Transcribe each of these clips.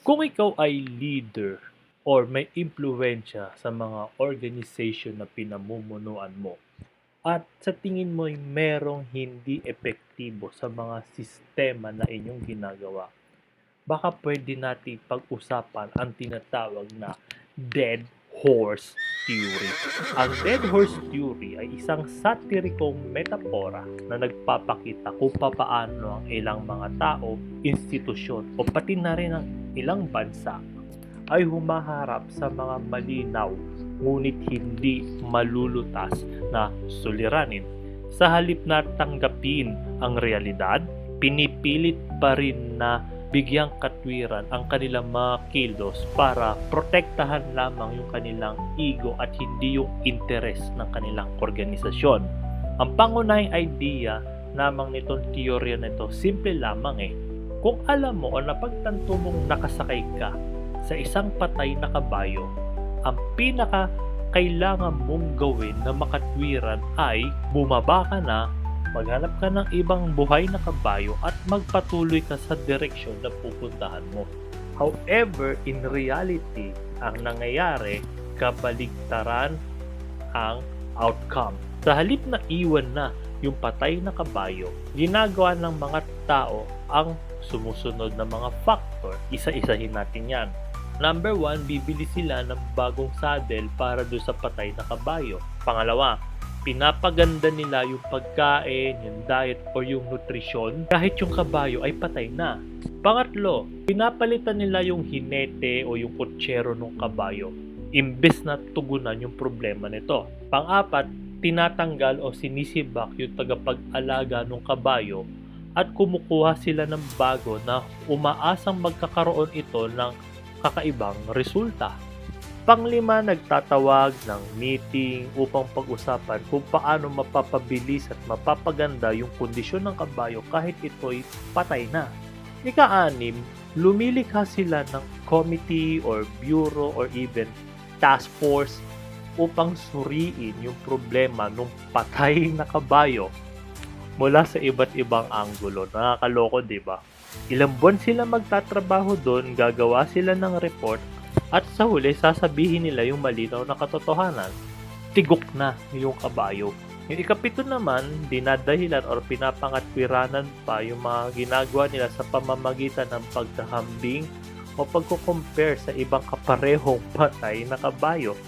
Kung ikaw ay leader or may impluensya sa mga organization na pinamumunuan mo at sa tingin mo ay merong hindi epektibo sa mga sistema na inyong ginagawa, baka pwede natin pag-usapan ang tinatawag na dead horse theory. Ang dead horse theory ay isang satirikong metapora na nagpapakita kung papaano ang ilang mga tao, institusyon o pati na rin ang ilang bansa ay humaharap sa mga malinaw ngunit hindi malulutas na suliranin. Sa halip na tanggapin ang realidad, pinipilit pa rin na bigyang katwiran ang kanilang mga kilos para protektahan lamang yung kanilang ego at hindi yung interes ng kanilang organisasyon. Ang pangunahing idea namang nitong teorya nito, simple lamang eh. Kung alam mo o napagtanto mong nakasakay ka sa isang patay na kabayo, ang pinaka kailangan mong gawin na makatwiran ay bumaba ka na, maghanap ka ng ibang buhay na kabayo at magpatuloy ka sa direksyon na pupuntahan mo. However, in reality, ang nangyayari, kabaligtaran ang outcome. Sa halip na iwan na yung patay na kabayo, ginagawa ng mga tao ang sumusunod na mga factor. Isa-isahin natin yan. Number one, bibili sila ng bagong saddle para do sa patay na kabayo. Pangalawa, pinapaganda nila yung pagkain, yung diet, or yung nutrisyon kahit yung kabayo ay patay na. Pangatlo, pinapalitan nila yung hinete o yung kutsero ng kabayo imbes na tugunan yung problema nito. Pang-apat, tinatanggal o sinisibak yung tagapag-alaga ng kabayo at kumukuha sila ng bago na umaasang magkakaroon ito ng kakaibang resulta. Panglima, nagtatawag ng meeting upang pag-usapan kung paano mapapabilis at mapapaganda yung kondisyon ng kabayo kahit ito'y patay na. Ika-anim, lumilikha sila ng committee or bureau or even task force upang suriin yung problema ng patay na kabayo mula sa iba't ibang anggulo. Nakakaloko, di ba? Ilang buwan sila magtatrabaho doon, gagawa sila ng report, at sa huli, sasabihin nila yung malinaw na katotohanan. Tigok na yung kabayo. Yung ikapito naman, dinadahilan or pinapangatwiranan pa yung mga ginagawa nila sa pamamagitan ng pagkahambing o pagko-compare sa ibang kaparehong patay na kabayo.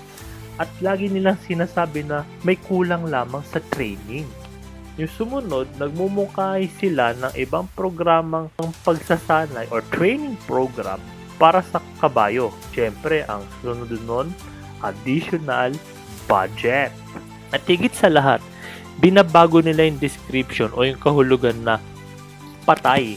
At lagi nilang sinasabi na may kulang lamang sa training. Yung sumunod, nagmumungkahi sila ng ibang programang pagsasanay or training program para sa kabayo. Siyempre, ang sunod nun, additional budget. At higit sa lahat, binabago nila yung description o yung kahulugan na patay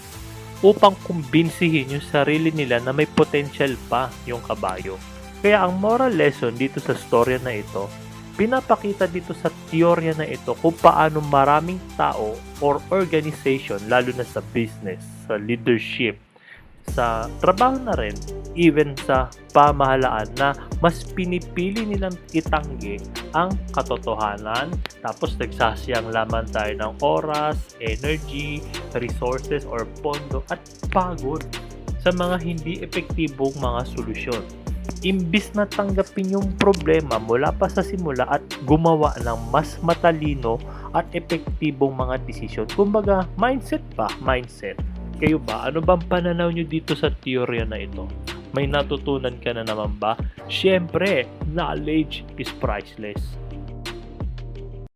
upang kumbinsihin yung sarili nila na may potential pa yung kabayo. Kaya ang moral lesson dito sa storya na ito, pinapakita dito sa teorya na ito kung paano maraming tao or organization, lalo na sa business, sa leadership, sa trabaho na rin, even sa pamahalaan na mas pinipili nilang itanggi ang katotohanan tapos nagsasiyang lamang tayo ng oras, energy, resources or pondo at pagod sa mga hindi epektibong mga solusyon. Imbis na tanggapin yung problema mula pa sa simula at gumawa ng mas matalino at epektibong mga desisyon. Kumbaga, mindset pa, mindset. Kayo ba? Ano bang pananaw nyo dito sa teorya na ito? May natutunan ka na naman ba? Siyempre, knowledge is priceless.